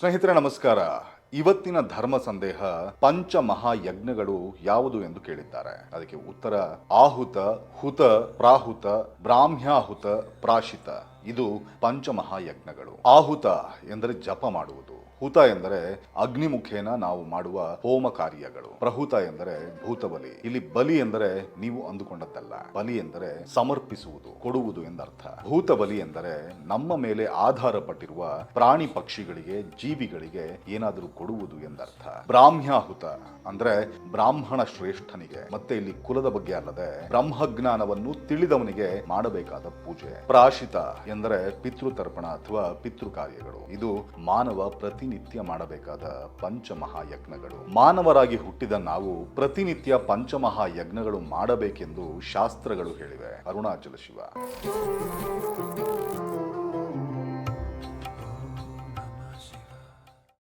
ಸ್ನೇಹಿತರೆ ನಮಸ್ಕಾರ. ಇವತ್ತಿನ ಧರ್ಮ ಸಂದೇಹ ಪಂಚ ಮಹಾಯಜ್ಞಗಳು ಯಾವುದು ಎಂದು ಕೇಳಿದ್ದಾರೆ. ಅದಕ್ಕೆ ಉತ್ತರ ಆಹುತ ಹುತ ಪ್ರಾಹುತ, ಬ್ರಾಹ್ಮ್ಯಾಹುತ, ಪ್ರಾಶಿತ. ಇದು ಪಂಚಮಹಾಯಜ್ಞಗಳು. ಆಹುತ ಎಂದರೆ ಜಪ ಮಾಡುವುದು. ಹುತ ಎಂದರೆ ಅಗ್ನಿಮುಖೇನ ನಾವು ಮಾಡುವ ಹೋಮ ಕಾರ್ಯಗಳು ಪ್ರಹುತ ಎಂದರೆ ಭೂತಬಲಿ. ಇಲ್ಲಿ ಬಲಿ ಎಂದರೆ ನೀವು ಅಂದುಕೊಂಡದ್ದಲ್ಲ. ಬಲಿ ಎಂದರೆ ಸಮರ್ಪಿಸುವುದು, ಕೊಡುವುದು ಎಂದರ್ಥ. ಭೂತ ಬಲಿ ಎಂದರೆ ನಮ್ಮ ಮೇಲೆ ಆಧಾರ ಪಟ್ಟಿರುವ ಪ್ರಾಣಿ ಪಕ್ಷಿಗಳಿಗೆ, ಜೀವಿಗಳಿಗೆ ಏನಾದರೂ ಕೊಡುವುದು ಎಂದರ್ಥ. ಬ್ರಾಹ್ಮ್ಯಾಹುತ ಅಂದ್ರೆ ಬ್ರಾಹ್ಮಣ ಶ್ರೇಷ್ಠನಿಗೆ, ಮತ್ತೆ ಇಲ್ಲಿ ಕುಲದ ಬಗ್ಗೆ ಅಲ್ಲದೆ ಬ್ರಹ್ಮಜ್ಞಾನವನ್ನು ತಿಳಿದವನಿಗೆ ಮಾಡಬೇಕಾದ ಪೂಜೆ. ಪ್ರಾಶಿತ ಎಂದರೆ ಪಿತೃತರ್ಪಣ ಅಥವಾ ಪಿತೃ ಕಾರ್ಯಗಳು ಇದು ಮಾನವ ಪ್ರತಿನಿತ್ಯ ಮಾಡಬೇಕಾದ ಪಂಚಮಹಾಯಜ್ಞಗಳು. ಮಾನವರಾಗಿ ಹುಟ್ಟಿದ ನಾವು ಪ್ರತಿನಿತ್ಯ ಪಂಚಮಹಾಯಜ್ಞಗಳು ಮಾಡಬೇಕೆಂದು ಶಾಸ್ತ್ರಗಳು ಹೇಳಿವೆ. ಅರುಣಾಚಲ ಶಿವ.